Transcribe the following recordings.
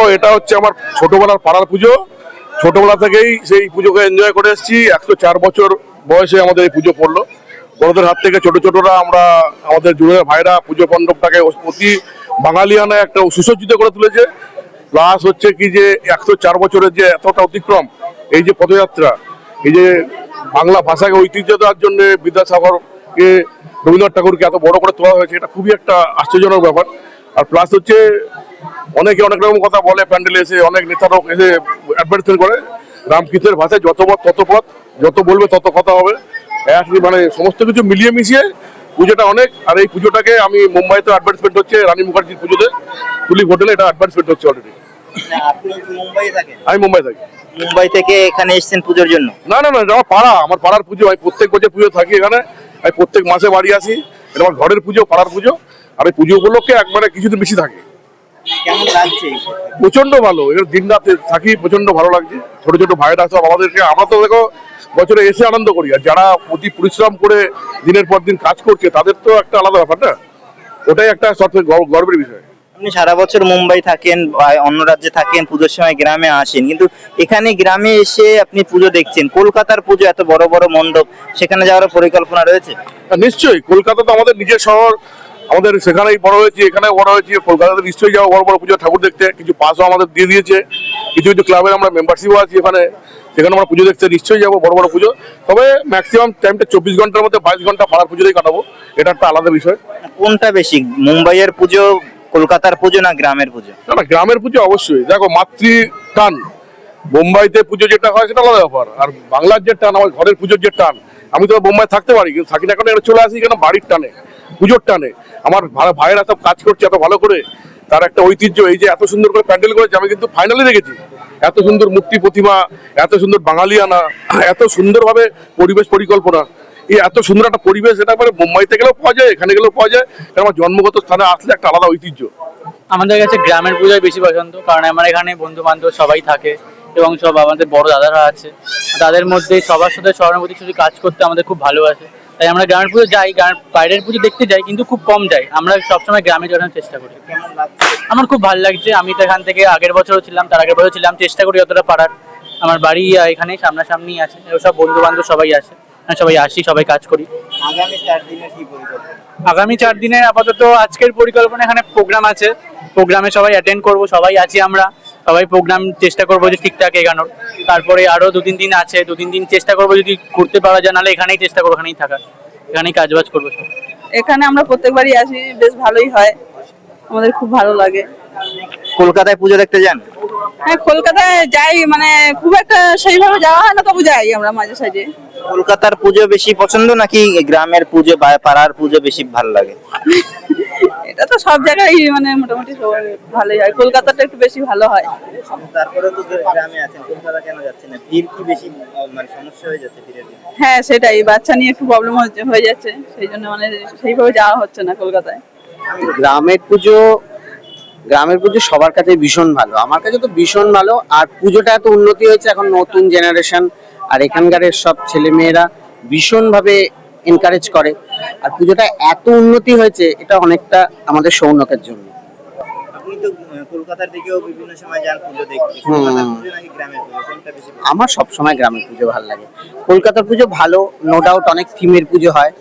দেখো, এটা হচ্ছে আমার ছোটবেলার পাড়ার পুজো। ছোটবেলা থেকেই সেই পুজোকে এনজয় করে এসেছি। একশো চার বছর বয়সে আমাদের এই পুজো পড়ল। বড়দের হাত থেকে ছোট ছোটরা আমরা, আমাদের জুড়ে ভাইরা পুজো মণ্ডপটাকে অতি বাঙালিয়ানা একটা সুসজ্জিত করে তুলেছে। প্লাস হচ্ছে কি যে, একশো চার বছরের যে এতটা অতিক্রম, এই যে পদযাত্রা এই যে বাংলা ভাষাকে ঐতিহ্য দেওয়ার জন্য বিদ্যাসাগরকে, রবীন্দ্রনাথ ঠাকুরকে এত বড় করে তোলা হয়েছে, এটা খুবই একটা আশ্চর্যজনক ব্যাপার। আর প্লাস হচ্ছে অনেকে অনেক রকম কথা বলে প্যান্ডেলে এসে অনেক নেতারা এসে অ্যাডভার্টাইজমেন্ট করে। রামকৃষ্ণের ভাষায় যত পথ তত পথ যত বলবে তত কথা হবে। এক- মানে সমস্ত কিছু মিলিয়ে মিশিয়ে পুজোটা অনেক আর এই পুজোটাকে আমি মুম্বাইতে অ্যাডভার্টাইজমেন্ট হচ্ছে রানী মুখার্জির পুজোতে। তুলিপ হোটেলে এটা অ্যাডভার্টাইজমেন্ট হচ্ছে অলরেডি আমি মুম্বাই থাকি। মুম্বাই থেকে এখানে এসেছেন পুজোর জন্য? না না না আমার পাড়া আমার পাড়ার পুজো। আমি প্রত্যেক বছর পুজো থাকি এখানে। আমি প্রত্যেক মাসে বাড়ি আসি। এটা আমার ঘরের পুজো পাড়ার পুজো। আর এই পুজো উপলক্ষে একবারে কিছুদিন বেশি থাকি। প্রচণ্ড ভালো। এখানে দিন রাত থাকি প্রচণ্ড ভালো লাগছে। ছোট ছোট ভাইরা সব আমাদেরকে আমরা তো দেখো বছরে এসে আনন্দ করি। আর যারা অতি পরিশ্রম করে দিনের পর দিন কাজ করছে তাদের তো একটা আলাদা ব্যাপার না? ওটাই একটা গর্ব- গর্বের বিষয়। আপনি সারা বছর মুম্বাই থাকেন বা অন্য রাজ্যে থাকেন পুজোর সময় গ্রামে আসেন। কিন্তু এখানে গ্রামে এসে আপনি পুজো দেখছেন। কলকাতার পুজো এত বড় বড় মণ্ডপ সেখানে যাওয়ার পরিকল্পনা রয়েছে? আর নিশ্চয়ই। কলকাতা তো আমাদের নিজের শহর। আমাদের সেখানেই বড় হয়েছি এখানে বড় হয়েছি কলকাতাতে নিশ্চয়ই যাব বড় বড় পুজো ঠাকুর দেখতে কিছু পাসও আমাদের দিয়ে দিয়েছে কিছু কিছু ক্লাবের আমরা মেম্বারশিপও আছি এখানে সেখানে আমরা পুজো দেখতে নিশ্চয়ই যাব বড় বড় পুজো তবে ম্যাক্সিমাম টাইমটা চব্বিশ ঘণ্টার মধ্যে বাইশ ঘণ্টা পাড়ার পুজোতেই কাটাবো এটা একটা আলাদা বিষয়। কোনটা বেশি মুম্বাইয়ের পুজো কলকাতার পুজো না গ্রামের পুজো? না না গ্রামের পুজো অবশ্যই। দেখো মাতৃ টান বোম্বাইতে পুজো যেটা হয় সেটা আলাদা ব্যাপার আর বাংলার যে টান আমার ঘরের পুজোর যে টান আমি তো বোম্বাই থাকতে পারি কিন্তু থাকি না এখানে চলে আসি কেন বাড়ির টানে। পুজোর টানে। আমার ভাইয়েরা সব কাজ করছে এত ভালো করে। তার একটা ঐতিহ্য, এই যে এত সুন্দর করে প্যান্ডেল করেছে, আমি কিন্তু ফাইনালি দেখেছি। এত সুন্দর মূর্তি প্রতিমা, এত সুন্দর বাঙালিয়ানা, এত সুন্দরভাবে পরিবেশ পরিকল্পনা। এই এত সুন্দর একটা পরিবেশ, এটা মানে মুম্বাইতে গেলেও পাওয়া যায়, এখানে গেলেও পাওয়া যায়। আমার জন্মগত স্থানে আসলে একটা আলাদা ঐতিহ্য। আমাদের কাছে গ্রামের পূজায় বেশি পছন্দ, কারণ আমার এখানে বন্ধু বান্ধব সবাই থাকে এবং সব আমাদের বড় দাদারা আছে। তাদের মধ্যে সবার সাথে সহানুভূতি শুধু কাজ করতে আমাদের খুব ভালোবাসে। তাই আমরা গ্রামের পুজো যাই বাইরের পুজো দেখতে যাই কিন্তু খুব কম যাই। আমরা সবসময় গ্রামে যাওয়ার চেষ্টা করি। আমার খুব ভালো লাগছে। আমি তো এখান থেকে আগের বছরও ছিলাম তার আগের বছর ছিলাম। চেষ্টা করি অতটা পাড়ার আমার বাড়ি আহ, এখানেই সামনাসামনি আছে। সব বন্ধু বান্ধব সবাই আছে সবাই আসি সবাই কাজ করি। আগামী চার আগামী দিনের আপাতত আজকের পরিকল্পনা এখানে প্রোগ্রাম আছে। প্রোগ্রামে সবাই অ্যাটেন্ড করব সবাই আছি আমরা। সবাই প্রোগ্রাম চেষ্টা করব যে ঠিকঠাক এগানোর। তারপরে আরও দু তিন দিন আছে দু তিন দিন চেষ্টা করব যদি করতে পারা যায় নাহলে এখানেই চেষ্টা করব এখানেই থাকার। এখানেই কাজবাজ করব সব। এখানে আমরা প্রত্যেকবারই আসি বেশ ভালোই হয়। আমাদের খুব ভালো লাগে। কলকাতায় পুজো দেখতে যান? হ্যাঁ কলকাতায় যাই মানে খুব একটা সেইভাবে যাওয়া হয় না তবু যাই আমরা মাঝে সাঝে। কলকাতার পুজো বেশি পছন্দ নাকি গ্রামের পুজো বা পাড়ার পুজো বেশি ভালো লাগে? এটা তো সব জায়গায় মানে মোটামুটি সবার ভালোই হয়। কলকাতাটা একটু বেশি ভালো হয়। তারপরে তো গ্রামে আছেন কলকাতা কেন যাচ্ছেন? ভিড় কি বেশি মানে সমস্যা হয়ে যাচ্ছে ভিড়ের হ্যাঁ সেটাই। বাচ্চা নিয়ে একটু প্রবলেম হয়ে যাচ্ছে। সেই জন্য মানে সেইভাবে যাওয়া হচ্ছে না কলকাতায়। গ্রামের পুজো গ্রামের পুজো সবার কাছে ভীষণ ভালো। আমার কাছে তো ভীষণ ভালো আর পুজোটা এত উন্নতি হয়েছে এখন নতুন জেনারেশন আর এখানকার সব ছেলে মেয়েরা ভীষণ ভাবে এনকারেজ করে। আর পুজোটা এত উন্নতি হয়েছে এটা অনেকটা আমাদের সৌনকের জন্য? আমার সব সময় গ্রামের পুজো? ভালো? লাগে। কলকাতার পুজো ভালো নো ডাউট অনেক থিমের পুজো হয়।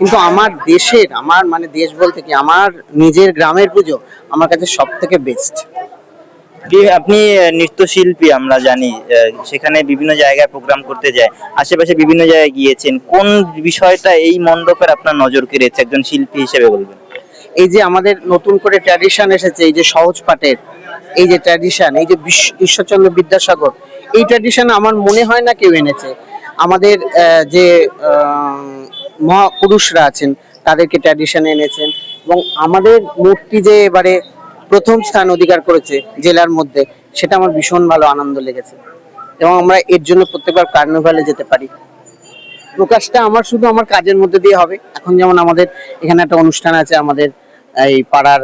কিন্তু আমার দেশের আমার মানে দেশ বলতে কি আমার নিজের গ্রামের পুজো আমার কাছে সব থেকে বেস্ট আপনি- নৃত্যশিল্পী আমরা জানি সেখানে বিভিন্ন জায়গায় প্রোগ্রাম করতে যায় আশেপাশে বিভিন্ন জায়গায় গিয়েছেন কোন বিষয়টা এই মণ্ডপের আপনার নজর কেড়েছে একজন শিল্পী হিসেবে বলবেন? এই যে আমাদের নতুন করে ট্র্যাডিশন এসেছে এই যে সহজ পাঠের এই যে ট্র্যাডিশন এই যে বিশ্ব- ঈশ্বরচন্দ্র বিদ্যাসাগর এই ট্র্যাডিশন আমার মনে হয় না কেউ এনেছে। আমাদের যে মহাপুরুষরা আছেন, তাদেরকে ট্র্যাডিশনে এনেছেন এবং আমাদের মূর্তি যে এবারে প্রথম স্থান অধিকার করেছে জেলার মধ্যে, সেটা আমার ভীষণ ভালো আনন্দ লেগেছে এবং আমরা এর জন্য প্রত্যেকবার কার্নিভালে যেতে পারি। প্রকাশটা আমার শুধু আমার কাজের মধ্যে দিয়ে হবে। এখন যেমন আমাদের এখানে একটা অনুষ্ঠান আছে, আমাদের এই পাড়ার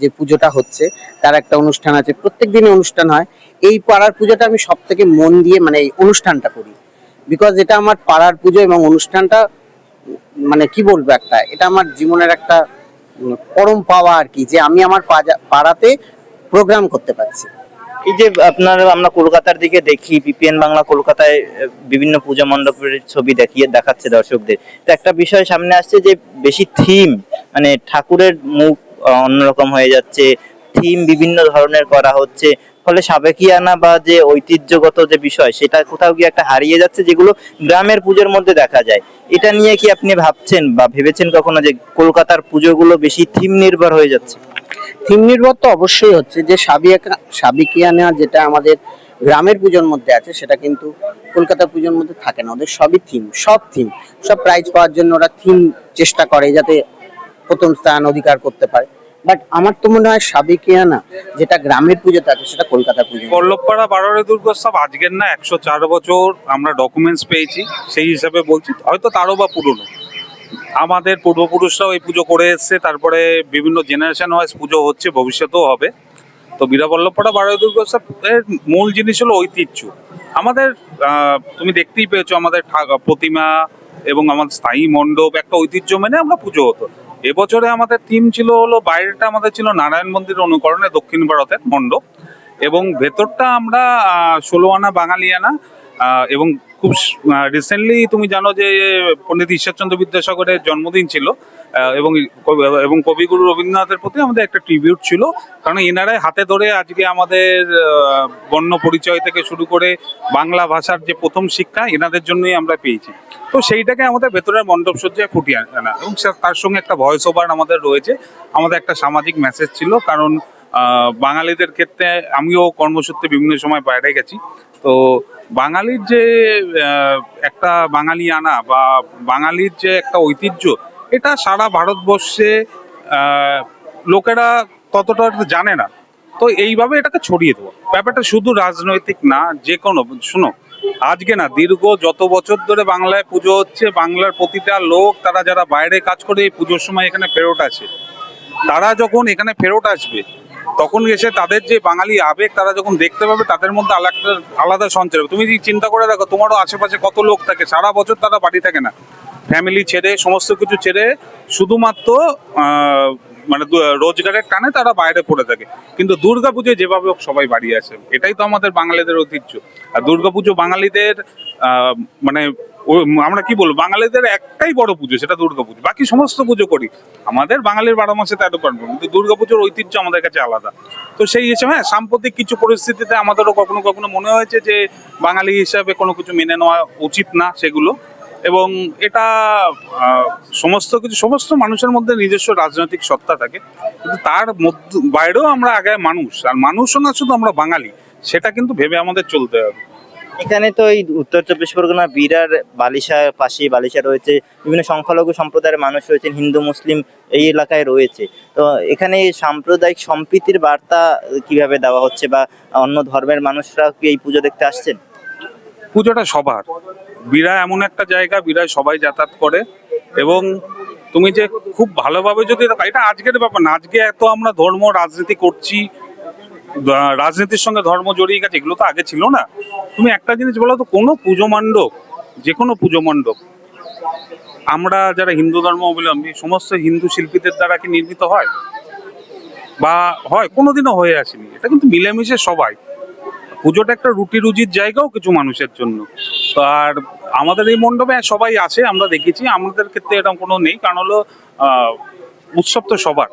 যে পুজোটা হচ্ছে, তার একটা অনুষ্ঠান আছে। প্রত্যেক দিনে অনুষ্ঠান হয়। এই পাড়ার পুজোটা আমি সব থেকে মন দিয়ে মানে এই অনুষ্ঠানটা করি। বিকজ এটা আমার পাড়ার পুজো এবং অনুষ্ঠানটা মানে কি বলব একটা, এটা আমার জীবনের একটা পরম পাওয়া আর কি, যে আমি আমার পাড়াতে প্রোগ্রাম করতে পারছি। এই যে আপনার আমরা কলকাতার দিকে দেখি পিপিএন বাংলা কলকাতায় বিভিন্ন পূজা মণ্ডপের ছবি দেখিয়ে দেখাচ্ছে দর্শকদের। তো একটা বিষয় সামনে আসছে যে বেশি থিম মানে ঠাকুরের মুখ অন্যরকম হয়ে যাচ্ছে থিম বিভিন্ন ধরনের করা হচ্ছে। ফলে সাবেকিয়ানা বা যে ঐতিহ্যগত যে বিষয়, সেটা কোথাও গিয়ে একটা হারিয়ে যাচ্ছে যেগুলো গ্রামের পুজোর মধ্যে দেখা যায়। এটা নিয়ে কি আপনি ভাবছেন বা ভেবেছেন কখনো যে কলকাতার পুজোগুলো বেশি থিম নির্ভর হয়ে যাচ্ছে? থিম নির্ভর তো অবশ্যই হচ্ছে যে সাবিকিয়ানা যেটা আমাদের গ্রামের পুজোর মধ্যে আছে, সেটা কিন্তু কলকাতা পুজোর মধ্যে থাকে না। ওদের সবই থিম, সব থিম। সব প্রাইজ পাওয়ার জন্য ওরা থিম চেষ্টা করে যাতে প্রথম স্থান অধিকার করতে পারে। বাট আমার তো মনে হয় সাবিকিয়ানা যেটা গ্রামের পুজোতে থাকে, সেটা কলকাতা পুজো। পল্লবপাড়া বারোয়ারি দুর্গোৎসব আজকের না একশো চার বছর আমরা ডকুমেন্টস পেয়েছি, সেই হিসাবে বলছি, হয়তো তারও বা পুরনো। আমাদের পূর্বপুরুষরাও এই পুজো করে এসছে, তারপরে বিভিন্ন জেনারেশন ওয়াইজ পুজো হচ্ছে, ভবিষ্যতেও হবে। তো বীরাবল্লভপাড়া দুর্গোৎসব এর মূল জিনিস হলো ঐতিহ্য। আমাদের তুমি দেখতেই পেয়েছ আমাদের প্রতিমা এবং আমাদের স্থায়ী মণ্ডপ, একটা ঐতিহ্য মেনে আমরা পুজো হতো। এবছরে আমাদের থিম ছিল হলো, বাইরেটা আমাদের ছিল নারায়ণ মন্দির অনুকরণে দক্ষিণ ভারতের মণ্ডপ এবং ভেতরটা আমরা ষোলো আনা বাঙালিয়ানা এবং খুব রিসেন্টলি তুমি জানো যে পণ্ডিত ঈশ্বরচন্দ্র বিদ্যাসাগরের জন্মদিন ছিল এবং এবং কবিগুরু রবীন্দ্রনাথের প্রতি আমাদের একটা ট্রিবিউট ছিল, কারণ এনারাই হাতে ধরে আজকে আমাদের বর্ণ পরিচয় থেকে শুরু করে বাংলা ভাষার যে প্রথম শিক্ষা, এনাদের জন্যই আমরা পেয়েছি। তো সেইটাকে আমাদের ভেতরের মণ্ডপ সজ্জায় ফুটিয়ে আনা। এবং তার সঙ্গে একটা ভয়েস ওভার আমাদের রয়েছে। আমাদের একটা সামাজিক মেসেজ ছিল, কারণ বাঙালিদের ক্ষেত্রে আমিও কর্মসূত্রে বিভিন্ন সময় বাইরে গেছি। তো বাঙালির যে একটা বাঙালি আনা বা বাঙালির যে একটা ঐতিহ্য, এটা সারা ভারতবর্ষে লোকেরা ততটা জানে না। তো এইভাবে এটাকে ছড়িয়ে দেবো। ব্যাপারটা শুধু রাজনৈতিক না, যে কোনো, শুনো, আজকে না, দীর্ঘ যত বছর ধরে বাংলায় পুজো হচ্ছে, বাংলার প্রতিটা লোক, তারা যারা বাইরে কাজ করে এই পুজোর সময় এখানে ফেরত আসে, তারা যখন এখানে ফেরত আসবে তখন এসে তাদের যে বাঙালি আবেগ, তারা যখন দেখতে পাবে, তাদের মধ্যে আলাদা আলাদা সঞ্চার হবে। তুমি যদি চিন্তা করে দেখো, তোমারও আশেপাশে কত লোক থাকে, সারা বছর তারা বাড়ি থাকে না। ফ্যামিলি ছেড়ে, সমস্ত কিছু ছেড়ে শুধুমাত্র মানে রোজগারের টানে তারা বাইরে পড়ে থাকে। কিন্তু দুর্গাপুজোয় যেভাবে হোক সবাই বাড়ি আসে। এটাই তো আমাদের বাঙালিদের ঐতিহ্য। আর দুর্গাপুজো বাঙালিদের মানে আমরা কি বলব, বাঙালিদের একটাই বড় পুজো, সেটা দুর্গাপুজো বাকি সমস্ত পুজো করি। আমাদের বাঙালির বারো মাসে তেরো পার্বণ কিন্তু দুর্গাপুজোর ঐতিহ্য আমাদের কাছে আলাদা। তো সেই হিসেবে হ্যাঁ সাম্প্রতিক কিছু পরিস্থিতিতে আমাদেরও কখনো কখনো মনে হয়েছে যে, বাঙালি হিসাবে কোনো কিছু মেনে নেওয়া উচিত না সেগুলো। এবং এটা সমস্ত কিছু, সমস্ত মানুষের মধ্যে নিজস্ব রাজনৈতিক সত্তা থাকে। কিন্তু তার মধ্য, বাইরেও আমরা আগে মানুষ, আর মানুষও না শুধু আমরা বাঙালি, সেটা কিন্তু ভেবে আমাদের চলতে হবে। এখানে তো এই উত্তর চব্বিশ পরগনা, বিরার বালিশা পাশে বালিশা রয়েছে। বিভিন্ন সংখ্যালঘু সম্প্রদায়ের মানুষ রয়েছেন, হিন্দু, মুসলিম এই এলাকায় রয়েছে। তো এখানে সাম্প্রদায়িক সম্প্রীতির বার্তা কীভাবে দেওয়া হচ্ছে বা অন্য ধর্মের মানুষরা কি এই পুজো দেখতে আসছেন? পুজোটা সবার। বিরা এমন একটা জায়গা, বিরায় সবাই যাতায়াত করে। এবং তুমি যে খুব ভালোভাবে যদি, এটা আজকের ব্যাপার না, আজকে এত আমরা ধর্ম, রাজনীতি করছি রাজনীতির সঙ্গে ধর্ম জড়িয়ে গেছে, এগুলো তো আগে ছিল না। তুমি একটা জিনিস বলো তো, কোনো পুজো মণ্ডপ, যে কোনো পুজো মণ্ডপ, আমরা যারা হিন্দু ধর্ম অবলম্বী, সমস্ত হিন্দু শিল্পীদের দ্বারা কি নির্মিত হয়? বা হয়, কোনোদিনও হয়ে আসেনি। এটা কিন্তু মিলেমিশে সবাই। পুজোটা একটা রুটি রুজির জায়গাও কিছু মানুষের জন্য। আর আমাদের এই মণ্ডপে সবাই আছে, আমরা দেখেছি। আমাদের ক্ষেত্রে এরকম কোনো নেই, কারণ হলো উৎসব তো সবার।